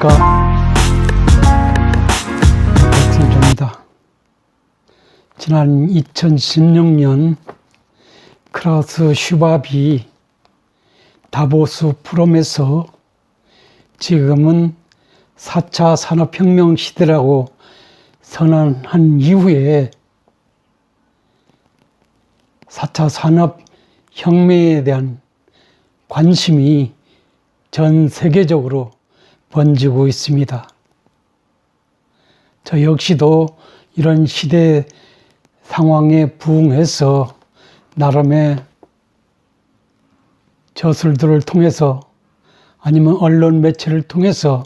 안녕하십니까. 백승조입니다. 지난 2016년 크라우스 슈밥이 다보스 프롬에서 지금은 4차 산업혁명 시대라고 선언한 이후에 4차 산업혁명에 대한 관심이 전 세계적으로 번지고 있습니다. 저 역시도 이런 시대 상황에 부응해서 나름의 저술들을 통해서 아니면 언론 매체를 통해서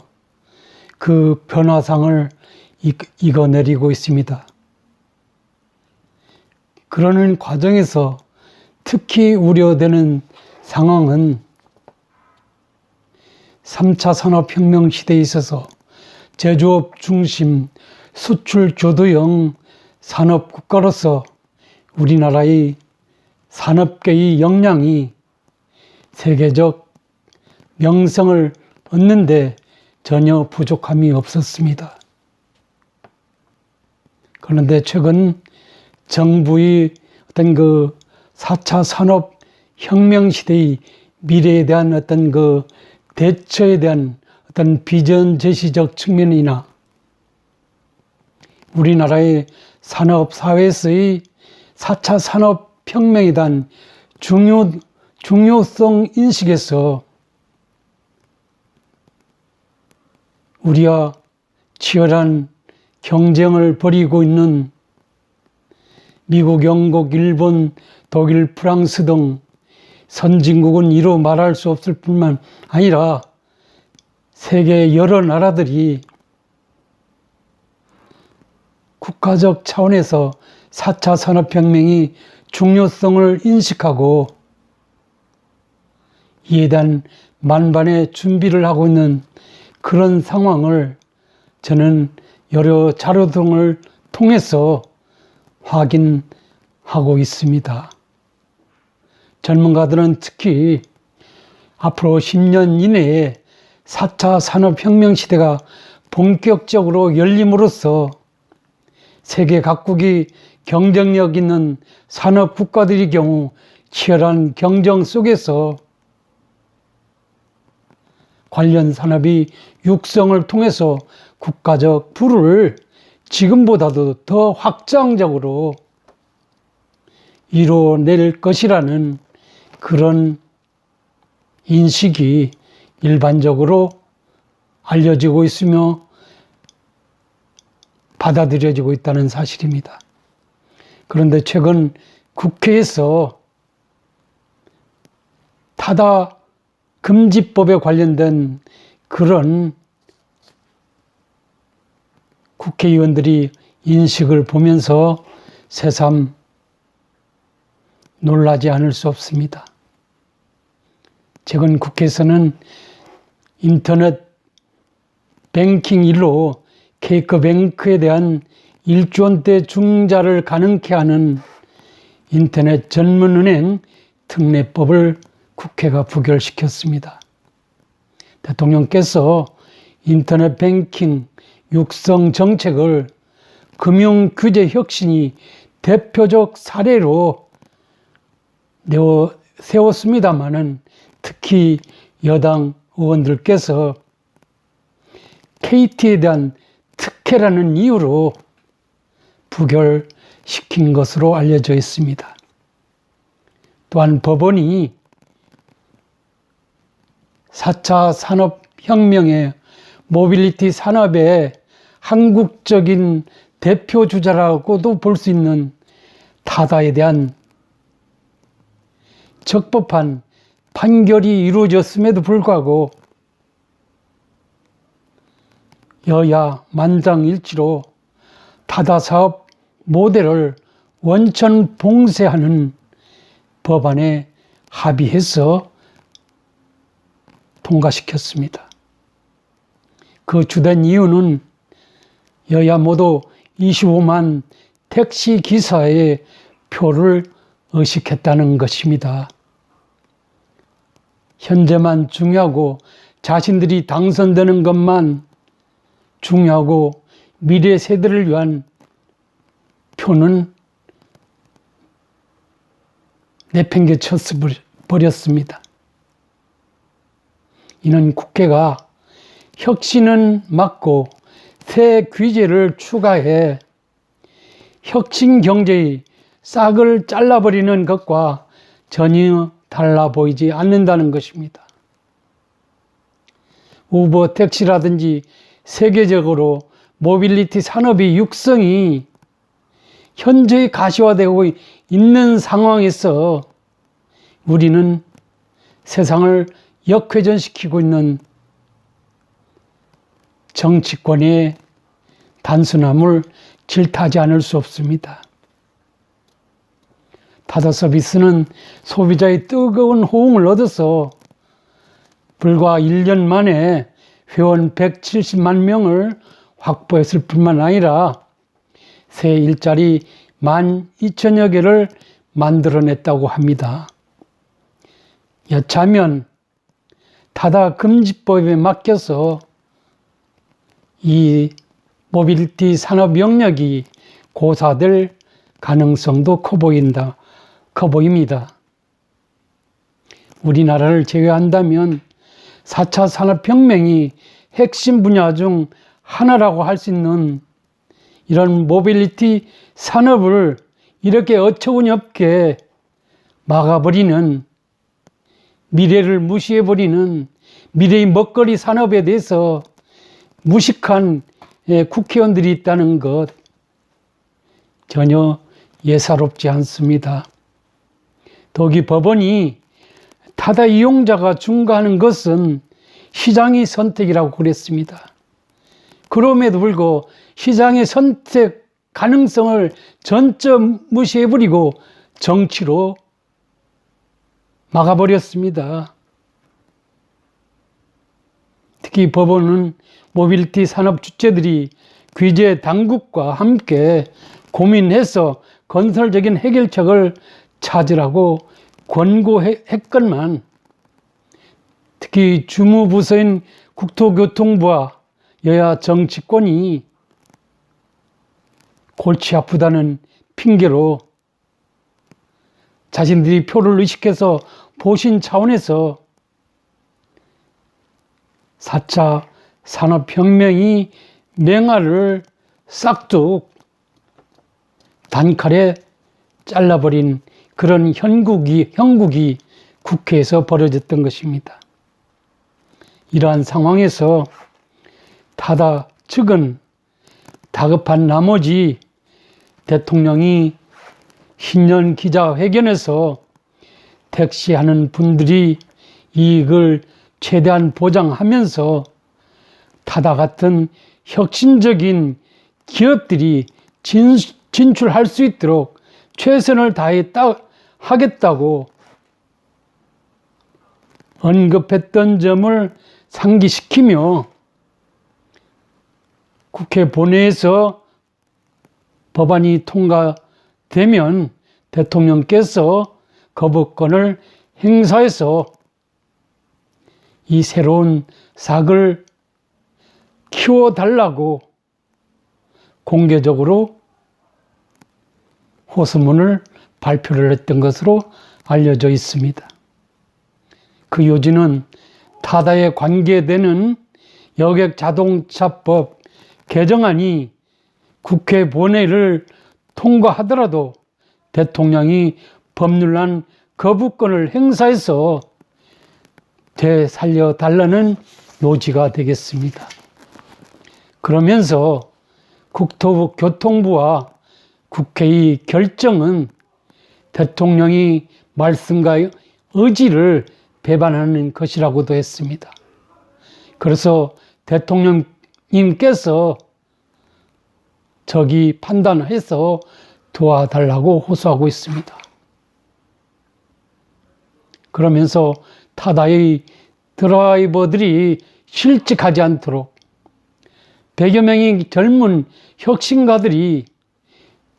그 변화상을 이겨내리고 있습니다. 그러는 과정에서 특히 우려되는 상황은 3차 산업혁명 시대에 있어서 제조업 중심 수출 주도형 산업 국가로서 우리나라의 산업계의 역량이 세계적 명성을 얻는데 전혀 부족함이 없었습니다. 그런데 최근 정부의 어떤 그 4차 산업 혁명 시대의 미래에 대한 어떤 그 대처에 대한 어떤 비전 제시적 측면이나 우리나라의 산업 사회에서의 4차 산업 혁명에 대한 중요, 중요성 인식에서 우리와 치열한 경쟁을 벌이고 있는 미국, 영국, 일본, 독일, 프랑스 등 선진국은 이로 말할 수 없을 뿐만 아니라 세계 여러 나라들이 국가적 차원에서 4차 산업혁명이 중요성을 인식하고 이에 대한 만반의 준비를 하고 있는 그런 상황을 저는 여러 자료 등을 통해서 확인하고 있습니다. 전문가들은 특히 앞으로 10년 이내에 4차 산업혁명 시대가 본격적으로 열림으로써 세계 각국이 경쟁력 있는 산업 국가들의 경우 치열한 경쟁 속에서 관련 산업이 육성을 통해서 국가적 부를 지금보다도 더 확장적으로 이뤄낼 것이라는 그런 인식이 일반적으로 알려지고 있으며 받아들여지고 있다는 사실입니다. 그런데 최근 국회에서 타다 금지법에 관련된 그런 국회의원들이 인식을 보면서 새삼 놀라지 않을 수 없습니다. 최근 국회에서는 인터넷 뱅킹 일로 케이크뱅크에 대한 1조 원대 중자를 가능케 하는 인터넷 전문은행 특례법을 국회가 부결시켰습니다. 대통령께서 인터넷 뱅킹 육성 정책을 금융 규제 혁신이 대표적 사례로 세웠습니다마는 특히 여당 의원들께서 KT에 대한 특혜라는 이유로 부결시킨 것으로 알려져 있습니다. 또한 법원이 4차 산업혁명의 모빌리티 산업의 한국적인 대표 주자라고도 볼 수 있는 타다에 대한 적법한 판결이 이루어졌음에도 불구하고 여야 만장일치로 타다 사업 모델을 원천 봉쇄하는 법안에 합의해서 통과시켰습니다. 그 주된 이유는 여야 모두 25만 택시 기사의 표를 의식했다는 것입니다. 현재만 중요하고 자신들이 당선되는 것만 중요하고 미래 세대를 위한 표는 내팽개쳐 버렸습니다. 이는 국회가 혁신은 맞고 새 규제를 추가해 혁신 경제의 싹을 잘라버리는 것과 전혀 달라 보이지 않는다는 것입니다. 우버 택시라든지 세계적으로 모빌리티 산업의 육성이 현재 가시화되고 있는 상황에서 우리는 세상을 역회전시키고 있는 정치권의 단순함을 질타하지 않을 수 없습니다. 타다 서비스는 소비자의 뜨거운 호응을 얻어서 불과 1년 만에 회원 170만 명을 확보했을 뿐만 아니라 새 일자리 1만 2천여 개를 만들어냈다고 합니다. 여차하면 타다 금지법에 맡겨서 이 모빌티 산업 영역이 고사될 가능성도 커 보인다. 커 보입니다. 우리나라를 제외한다면 4차 산업혁명이 핵심 분야 중 하나라고 할 수 있는 이런 모빌리티 산업을 이렇게 어처구니 없게 막아버리는 미래를 무시해버리는 미래의 먹거리 산업에 대해서 무식한 예, 국회의원들이 있다는 것 전혀 예사롭지 않습니다. 더기 법원이 타다 이용자가 중과하는 것은 시장의 선택이라고 그랬습니다. 그럼에도 불구하고 시장의 선택 가능성을 전적 무시해버리고 정치로 막아버렸습니다. 특히 법원은 모빌티 산업 주체들이 규제 당국과 함께 고민해서 건설적인 해결책을 찾으라고 권고했건만 특히 주무부서인 국토교통부와 여야 정치권이 골치 아프다는 핑계로 자신들이 표를 의식해서 보신 차원에서 4차 산업혁명이 맹화를 싹둑 단칼에 잘라버린 그런 현국이, 형국이 국회에서 벌어졌던 것입니다. 이러한 상황에서 타다 측은 다급한 나머지 대통령이 신년 기자회견에서 택시하는 분들이 이익을 최대한 보장하면서 타다 같은 혁신적인 기업들이 진, 진출할 수 있도록 최선을 다했다 하겠다고 언급했던 점을 상기시키며 국회 본회에서 법안이 통과되면 대통령께서 거부권을 행사해서 이 새로운 삭을 키워달라고 공개적으로 호소문을 발표를 했던 것으로 알려져 있습니다. 그 요지는 타다에 관계되는 여객 자동차법 개정안이 국회 본회의를 통과하더라도 대통령이 법률안 거부권을 행사해서 되살려 달라는 요지가 되겠습니다. 그러면서 국토부 교통부와 국회의 결정은 대통령이 말씀과 의지를 배반하는 것이라고도 했습니다. 그래서 대통령님께서 저기 판단해서 도와달라고 호소하고 있습니다. 그러면서 타다의 드라이버들이 실직하지 않도록 100여 명의 젊은 혁신가들이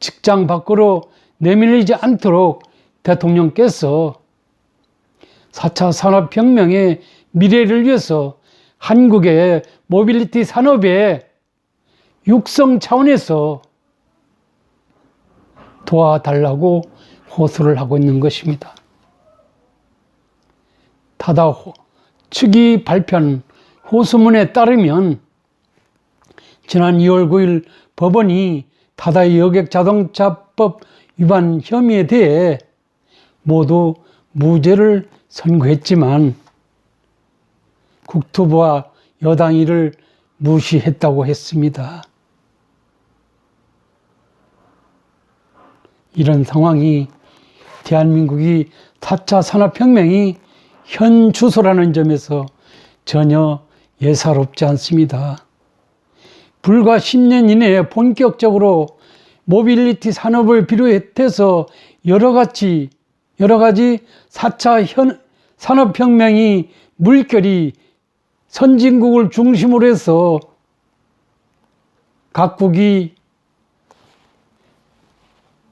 직장 밖으로 내밀리지 않도록 대통령께서 4차 산업혁명의 미래를 위해서 한국의 모빌리티 산업의 육성 차원에서 도와달라고 호소를 하고 있는 것입니다. 타다 호- 측이 발표한 호소문에 따르면 지난 2월 9일 법원이 타다의 여객 자동차법 위반 혐의에 대해 모두 무죄를 선고했지만 국토부와 여당 이 를 무시했다고 했습니다. 이런 상황이 대한민국이 4차 산업혁명이 현 주소라는 점에서 전혀 예사롭지 않습니다. 불과 10년 이내에 본격적으로 모빌리티 산업을 비롯해서 여러 가지 여러 가지 4차 현, 산업혁명이 물결이 선진국을 중심으로 해서 각국이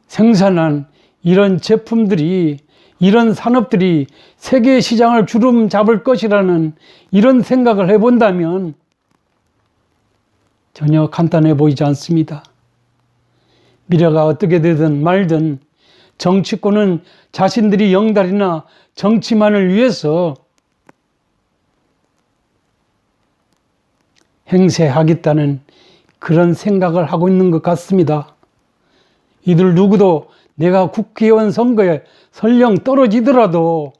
생산한 이런 제품들이 이런 산업들이 세계 시장을 주름 잡을 것이라는 이런 생각을 해본다면 전혀 간단해 보이지 않습니다. 미래가 어떻게 되든 말든 정치권은 자신들이 영달이나 정치만을 위해서 행세하겠다는 그런 생각을 하고 있는 것 같습니다. 이들 누구도 내가 국회의원 선거에 설령 떨어지더라도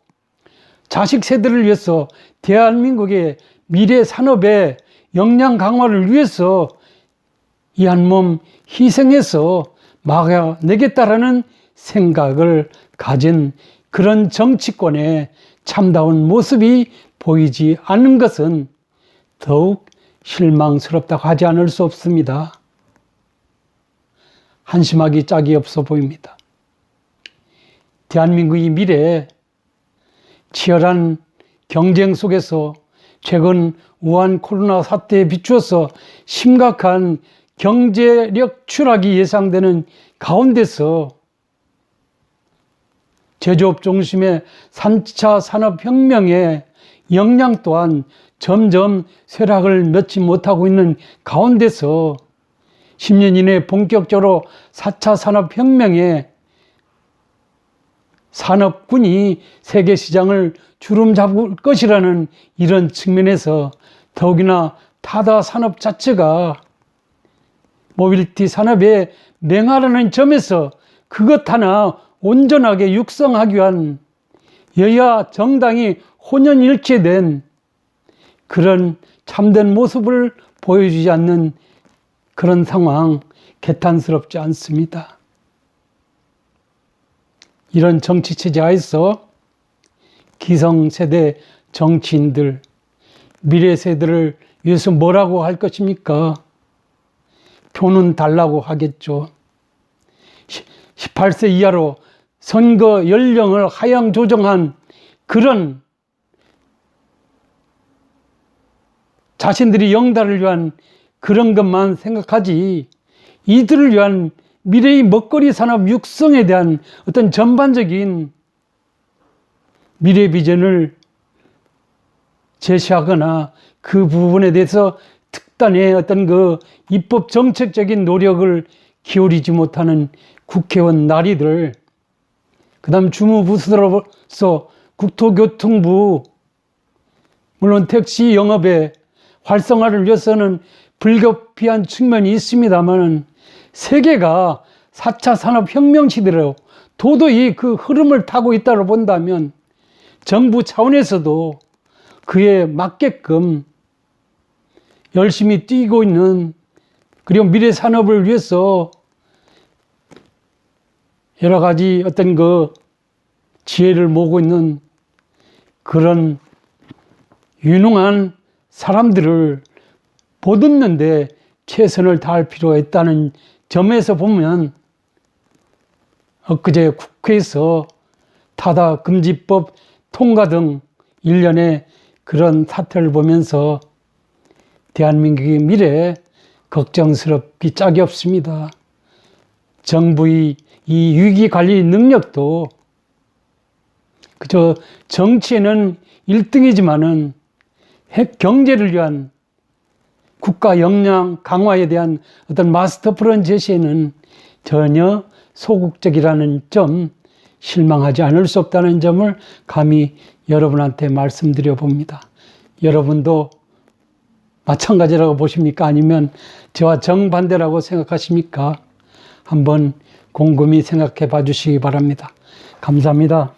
자식 세대를 위해서 대한민국의 미래 산업의 역량 강화를 위해서 이 한 몸 희생해서 막아내겠다라는 생각을 가진 그런 정치권의 참다운 모습이 보이지 않는 것은 더욱 실망스럽다고 하지 않을 수 없습니다. 한심하기 짝이 없어 보입니다. 대한민국의 미래에 치열한 경쟁 속에서 최근 우한 코로나 사태에 비추어서 심각한 경제력 추락이 예상되는 가운데서 제조업 중심의 3차 산업혁명의 역량 또한 점점 쇠락을 맺지 못하고 있는 가운데서 10년 이내 본격적으로 4차 산업혁명의 산업군이 세계 시장을 주름 잡을 것이라는 이런 측면에서 더욱이나 타다 산업 자체가 모빌리티 산업의 맹하라는 점에서 그것 하나 온전하게 육성하기 위한 여야 정당이 혼연일체된 그런 참된 모습을 보여주지 않는 그런 상황 개탄스럽지 않습니다. 이런 정치 체제 하에서 기성세대 정치인들, 미래 세대를 위해서 뭐라고 할 것입니까? 표는 달라고 하겠죠. 18세 이하로 선거 연령을 하향 조정한 그런 자신들이 영달을 위한 그런 것만 생각하지 이들을 위한 미래의 먹거리 산업 육성에 대한 어떤 전반적인 미래 비전을 제시하거나 그 부분에 대해서 특단의 어떤 그 입법 정책적인 노력을 기울이지 못하는 국회의원 나리들, 그 다음 주무부서로서 국토교통부, 물론 택시 영업의 활성화를 위해서는 불가피한 측면이 있습니다만 세계가 4차 산업혁명 시대로 도저히 그 흐름을 타고 있다고 본다면 정부 차원에서도 그에 맞게끔 열심히 뛰고 있는 그리고 미래 산업을 위해서 여러 가지 어떤 그 지혜를 모으고 있는 그런 유능한 사람들을 보듬는데 최선을 다할 필요가 있다는 점에서 보면 엊그제 국회에서 타다 금지법 통과 등 일련의 그런 사태를 보면서 대한민국의 미래 걱정스럽기 짝이 없습니다. 정부의 이 위기 관리 능력도 그저 정치에는 1등이지만은 핵 경제를 위한 국가 역량 강화에 대한 어떤 마스터 플랜 제시에는 전혀 소극적이라는 점 실망하지 않을 수 없다는 점을 감히 여러분한테 말씀드려 봅니다. 여러분도 마찬가지라고 보십니까? 아니면 저와 정반대라고 생각하십니까? 한번 곰곰이 생각해 봐 주시기 바랍니다. 감사합니다.